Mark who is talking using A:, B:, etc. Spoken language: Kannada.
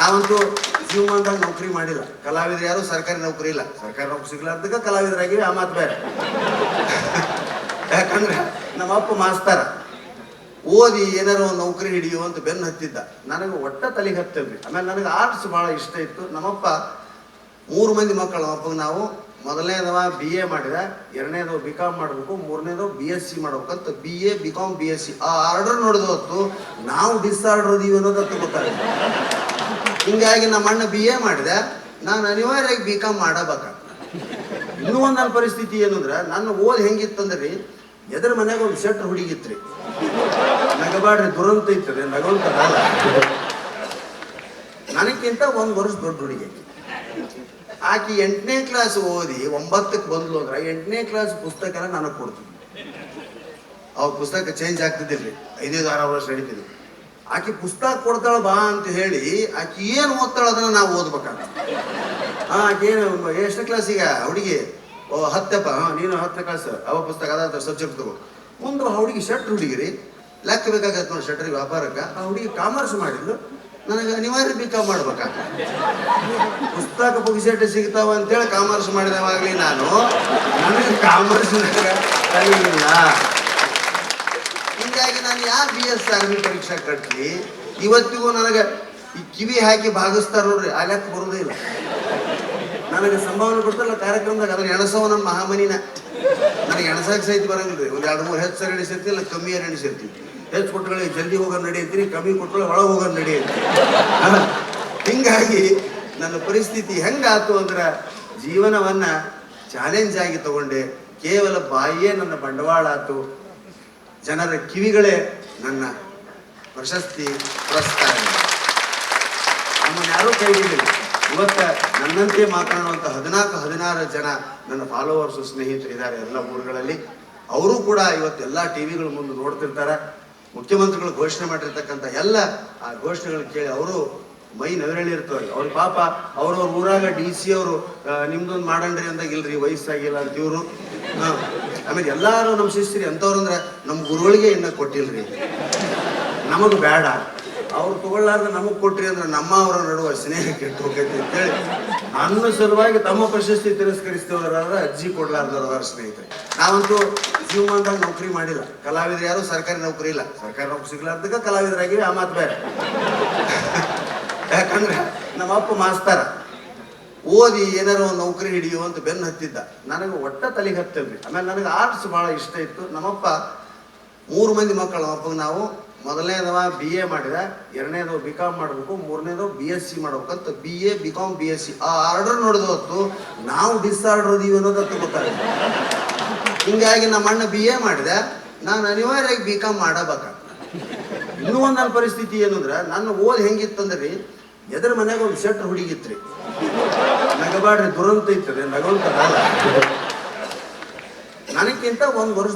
A: ನಾವಂತೂ ಜೀವಮಾನದಾಗ ನೌಕರಿ ಮಾಡಿಲ್ಲ. ಕಲಾವಿದ್ರು ಯಾರು, ಸರ್ಕಾರಿ ನೌಕರಿ ಇಲ್ಲ. ಸರ್ಕಾರಿ ನೌಕರಿ ಸಿಗ್ಲಾರ್ದಕ್ಕ ಕಲಾವಿದರಾಗಿವಿ ಆ ಮಾತು ಬೇರೆ ಯಾಕಂದ್ರೆ ನಮ್ಮ ಅಪ್ಪ ಮಾಸ್ತಾರ, ಓದಿ ಏನಾರ ಒಂದು ನೌಕರಿ ಹಿಡಿಯೋ ಅಂತ ಬೆನ್ನು ಹತ್ತಿದ್ದ. ನನಗೆ ಒಟ್ಟ ತಲೆಗೆ ಹತ್ತಿದ್ವಿ ಆಮೇಲೆ ನನಗೆ ಆರ್ಟ್ಸ್ ಭಾಳ ಇಷ್ಟ ಇತ್ತು. ನಮ್ಮಪ್ಪ ಮೂರು ಮಂದಿ ಮಕ್ಕಳು, ನಮ್ಮಪ್ಪಗೆ ನಾವು. ಮೊದಲನೇದವ ಬಿ ಎ ಮಾಡಿದ ಎರಡನೇದು ಬಿ ಕಾಮ್ ಮಾಡಬೇಕು ಮೂರನೇದು ಬಿ ಎಸ್ ಸಿ ಮಾಡ್ಬೇಕಂತ B A B com B S C ಆ ಆರ್ಡರ್ ನೋಡಿದ ಹೊತ್ತು ನಾವು ಡಿಸ್ಆರ್ಡರ್ ಅದೀವಿ ಅನ್ನೋದತ್ತು ಗೊತ್ತಾಗುತ್ತೆ ಹಿಂಗಾಗಿ ನಮ್ಮ ಅಣ್ಣ ಬಿ ಎ ಮಾಡಿದೆ. ನಾನು ಅನಿವಾರ್ಯವಾಗಿ ಬಿ ಕಾಮ್ ಮಾಡಬೇಕ ಇನ್ನೂ ಒಂದು ನನ್ನ ಪರಿಸ್ಥಿತಿ ಏನಂದ್ರೆ ನನ್ನ ಓದ್ ಹೆಂಗಿತ್ತಂದ್ರಿ, ಎದ್ರ ಮನೆಗೆ ಒಂದು ಶೆಟ್ರ್ ಹುಡುಗಿತ್ರಿ. ನಗಬಾಡ್ರಿ, ದುರಂತ ಇತ್ತು ನಗುವಂತದಲ್ಲ ನನಗಿಂತ ಒಂದು ವರ್ಷ ದೊಡ್ಡ ಹುಡುಗಿ ಆಕಿ. ಎಂಟನೇ ಕ್ಲಾಸ್ ಓದಿ ಒಂಬತ್ತಕ್ಕೆ ಬಂದ್ಲು ಅಂದ್ರೆ, ಎಂಟನೇ ಕ್ಲಾಸ್ ಪುಸ್ತಕನ ನನಗೆ ಕೊಡ್ತಿದ್ವಿ ಅವ್ರ ಪುಸ್ತಕ ಚೇಂಜ್ ಆಗ್ತಿದ್ದಿಲ್ರಿ. ಐದೈದು ಆರು ವರ್ಷ ನಡೀತಿದ್ವಿ. ಆಕಿ ಪುಸ್ತಕ ಕೊಡ್ತಾಳ ಬಾ ಅಂತ ಹೇಳಿ ಆಕೆ ಏನು ಓದ್ತಾಳ ಅದನ್ನ ನಾವು ಓದ್ಬೇಕಾಗತ್ತೆ. ಹಾಂ, ಆಕೆ ಏನು, ಎಷ್ಟನೇ ಕ್ಲಾಸಿಗೆ ಹುಡುಗಿ? ಓ, ಹತ್ತಪ್ಪ. ಹಾಂ, ನೀನು ಹತ್ತನೇ ಕ್ಲಾಸ್ ಅವ ಪುಸ್ತಕ ಅದ ಸಬ್ಜೆಕ್ಟ್ ತಗೋ. ಮುಂದೆ ಹುಡುಗಿ ಶರ್ಟ್ ಹುಡುಗಿರಿ. ಲೆಕ್ಕ ಬೇಕಾಗತ್ತೆ ನೋಡಿ ಶಟ್ರಿಗೆ ವ್ಯಾಪಾರಕ್ಕೆ. ಆ ಹುಡುಗಿ ಕಾಮರ್ಸ್ ಮಾಡಿದ್ಲು. ನನಗೆ ಅನಿವಾರ್ಯ ಬಿ ಕಾಮ್ ಮಾಡ್ಬೇಕಾಗ ಪುಸ್ತಕ ಪುಗಿಸೆಟ್ ಸಿಗ್ತಾವ ಅಂತೇಳಿ ಕಾಮರ್ಸ್ ಮಾಡಿದವಾಗಲಿ ನಾನು. ನನಗೆ ಕಾಮರ್ಸ್ ಇಲ್ಲ. ಹಿಂಗಾಗಿ ನಾನು ಯಾರು ಬಿ ಎಸ್ ಆರ್ಮಿ ಪರೀಕ್ಷೆ ಕಟ್ಲಿ? ಇವತ್ತಿಗೂ ನನಗೆ ಈ ಕಿವಿ ಹಾಕಿ ಭಾಗಿಸ್ತಾರ ನೋಡ್ರಿ, ಆ ಲೆಕ್ಕ ಬರೋದೇ ಇಲ್ಲ. ನನಗೆ ಸಂಭಾವನೆ ಕೊಡ್ತಾರಲ್ಲ ಕಾರ್ಯಕ್ರಮದಾಗ, ಅದನ್ನ ಎಣಸವ ನಮ್ಮ ಮಹಾಮನಿನ. ನನಗೆ ಎಣಸಕ್ಕೆ ಸಹಿತ ಬರಂಗಿಲ್ಲ ಒಂದು ಎರಡು ಮೂರು ಹೆಚ್ಚು ಸರಿ ಎಣಿಸಿರ್ತೀನಿ ಇಲ್ಲ ಕಮ್ಮಿ ಯಾರು ಎಣಿಸಿರ್ತಿ. ಹೆಚ್ಚು ಕೊಟ್ಟಗಳಿಗೆ ಜಲ್ದಿ ಹೋಗೋದು ನಡೆಯುತ್ತೀರಿ ಕಮ್ಮಿ ಕೊಟ್ಟಗಳು ಒಳಗೆ ಹೋಗೋದು ನಡಿ ಅಂತೀನಿ ಹಿಂಗಾಗಿ ನನ್ನ ಪರಿಸ್ಥಿತಿ ಹೆಂಗಾತು ಅಂದ್ರೆ, ಜೀವನವನ್ನ ಚಾಲೆಂಜ್ ಆಗಿ ತಗೊಂಡೆ. ಕೇವಲ ಬಾಯಿಯೇ ನನ್ನ ಬಂಡವಾಳ ಆತು. ಜನರ ಕಿವಿಗಳೇ ನನ್ನ ಪ್ರಶಸ್ತಿ ಪುರಸ್ಕಾರ. ನಮ್ಮನ್ನು ಯಾರೂ ಕೈ ಇವತ್ತು ನನ್ನಂತೆ ಮಾತನಾಡುವಂಥ ಹದಿನಾಲ್ಕು, ಹದಿನಾರು ಜನ ನನ್ನ ಫಾಲೋವರ್ಸ್ ಸ್ನೇಹಿತರು ಇದ್ದಾರೆ ಎಲ್ಲ ಊರುಗಳಲ್ಲಿ. ಅವರು ಕೂಡ ಇವತ್ತು ಎಲ್ಲ ಟಿವಿಗಳ ಮುಂದೆ ನೋಡ್ತಿರ್ತಾರೆ. ಮುಖ್ಯಮಂತ್ರಿಗಳು ಘೋಷಣೆ ಮಾಡಿರ್ತಕ್ಕಂಥ ಎಲ್ಲ ಆ ಘೋಷಣೆಗಳು ಕೇಳಿ ಅವರು ಮೈ ನವಿರಳಿರ್ತವ್ರಿ ಅವ್ರ ಪಾಪ ಅವ್ರವ್ರ ಊರಾಗ ಡಿ ಸಿ ಅವರು ನಿಮ್ದೊಂದು ಮಾಡಣ್ರಿ ಅಂದಾಗ ಇಲ್ರಿ, ವಯಸ್ಸಾಗಿಲ್ಲ ಅಂತ ಇವರು ಆಮೇಲೆ ಎಲ್ಲರೂ ನಮ್ಮ ಶಿಸ್ತ್ರಿ, ಅಂಥವ್ರು ಅಂದ್ರೆ ನಮ್ಮ ಗುರುಗಳಿಗೆ ಇನ್ನ ಕೊಟ್ಟಿಲ್ರಿ. ನಮಗೆ ಬೇಡ. ಅವ್ರು ತಗೊಳ್ಳಾರ್ದ ನಮಗೆ ಕೊಟ್ರಿ ಅಂದ್ರೆ ನಮ್ಮ ಅವರ ನಡುವ ಸ್ನೇಹ ಕೆಟ್ಟು ಹೋಗೈತಿ ಅಂತೇಳಿ ನನ್ನ ಸಲುವಾಗಿ ತಮ್ಮ ಪ್ರಶಸ್ತಿ ತಿರಸ್ಕರಿಸ್ತೇವರಾದ್ರೆ ಅಜ್ಜಿ ಕೊಡ್ಲಾರ್ದವ್ರ ಸ್ನೇಹಿತರೆ. ನಾವಂತೂ ಜೀವಮಾನದಾಗ ನೌಕರಿ ಮಾಡಿಲ್ಲ. ಕಲಾವಿದ್ರು ಯಾರು ಸರ್ಕಾರಿ ನೌಕರಿ ಇಲ್ಲ. ಸರ್ಕಾರಿ ನೌಕರಿ ಸಿಗ್ಲಾರ್ದಕ್ಕ ಕಲಾವಿದರಾಗಿ ಆ ಮಾತು ಬೇರೆ. ಯಾಕಂದ್ರೆ ನಮ್ಮ ಅಪ್ಪ ಮಾಸ್ತರ. ಓದಿ ಏನಾರೋ ಒಂದು ನೌಕರಿ ಹಿಡಿಯು ಅಂತ ಬೆನ್ನು ಹತ್ತಿದ್ದ. ನನಗೆ ಒಟ್ಟ ತಲೆಗೆ ಹತ್ತಲ್ರಿ. ಆಮೇಲೆ ನನಗೆ ಆರ್ಟ್ಸ್ ಭಾಳ ಇಷ್ಟ ಇತ್ತು. ನಮ್ಮಪ್ಪ ಮೂರು ಮಂದಿ ಮಕ್ಕಳು, ನಮ್ಮಪ್ಪಗೆ ನಾವು. ಮೊದಲನೇದವ ಬಿ ಎ ಮಾಡಿದ ಎರಡನೇದು ಬಿ ಕಾಮ್ ಮಾಡಬೇಕು ಮೂರನೇದು ಬಿ ಎಸ್ ಸಿ ಮಾಡ್ಬೇಕಂತ B A B com B S C ಆ ಆರ್ಡರ್ ನೋಡಿದ ಹೊತ್ತು ನಾವು ಡಿಸ್ಆರ್ಡರ್ ಅದೀವಿ ಅನ್ನೋದತ್ತು ಗೊತ್ತಾಗುತ್ತೆ. ಹಿಂಗಾಗಿ ನಮ್ಮ ಅಣ್ಣ ಬಿ ಎ ಮಾಡಿದೆ, ನಾನು ಅನಿವಾರ್ಯವಾಗಿ ಬಿ ಕಾಮ್ ಮಾಡಬೇಕ ಇನ್ನೂ ಒಂದು ನನ್ನ ಪರಿಸ್ಥಿತಿ ಏನಂದ್ರೆ ನನ್ನ ಓದ್ ಹೆಂಗಿತ್ತಂದ್ರಿ, ಎದ್ರ ಮನೆಗೆ ಒಂದು ಶೆಟ್ರ್ ಹುಡುಗಿತ್ರಿ. ನಗಬಾಡ್ರಿ ದುರಂತ ಇತ್ತು ನಗುವಂತದಲ್ಲ ನನಗಿಂತ ಒಂದು ವರ್ಷ